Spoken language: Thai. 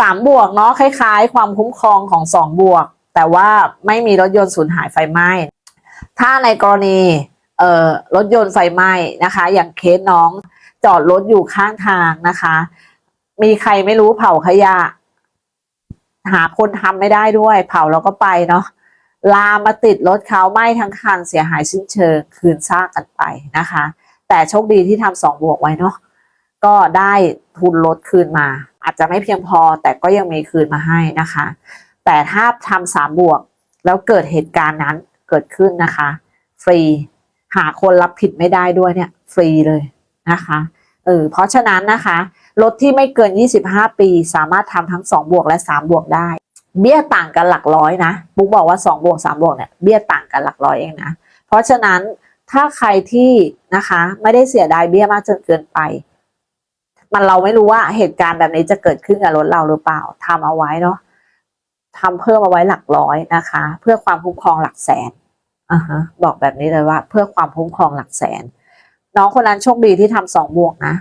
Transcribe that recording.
สามบวกเนาะคล้าย ๆ ความคุ้มครองของสองบวก แต่ว่าไม่มีรถยนต์สูญหายไฟไหม้ ถ้าในกรณีเอ่อรถยนต์ไฟไหม้นะคะ อย่างเคสน้องจอดรถอยู่ข้างทางนะคะ มีใครไม่รู้เผาขยะ หาคนทำไม่ได้ด้วย เผาแล้วก็ไปเนาะลามมาติดรถเขาไหม้ทั้งคันเสียหายสิ้นเชิงคืนซากกันไปนะคะ แต่โชคดีที่ทำสองบวกไว้เนาะ ก็ได้ทุนรถคืนมา อาจจะไม่เพียงพอแต่ก็ยังมีคืนมาให้นะคะ แต่ถ้าทำสามบวก แล้วเกิดเหตุการณ์นั้นเกิดขึ้นนะคะ ฟรีหาคนรับผิดไม่ได้ด้วยเนี่ย ฟรีเลยนะคะเออเพราะฉะนั้นนะคะรถที่ไม่เกิน 25 ปี สามารถทำทั้ง 2 บวกและ 3 บวกได้ เบี้ยต่างกันหลักร้อยนะบุ๊กบอกว่า 2 บวก 3 บวกเนี่ยเบี้ยต่างกันหลักร้อยเองนะ เพราะฉะนั้นถ้าใครที่นะคะไม่ได้เสียดายเบี้ยมากจนเกินไป มันเราไม่รู้ว่าเหตุการณ์แบบนี้จะเกิดขึ้นกับรถเราหรือเปล่าทำเอาไว้เนาะทำเพิ่มเอาไว้หลักร้อยนะคะ เพื่อความคุ้มครองหลักแสนอะฮะบอกแบบนี้เลยว่า เพื่อความคุ้มครองหลักแสน น้องคนนั้นโชคดีที่ทำสองบวกนะ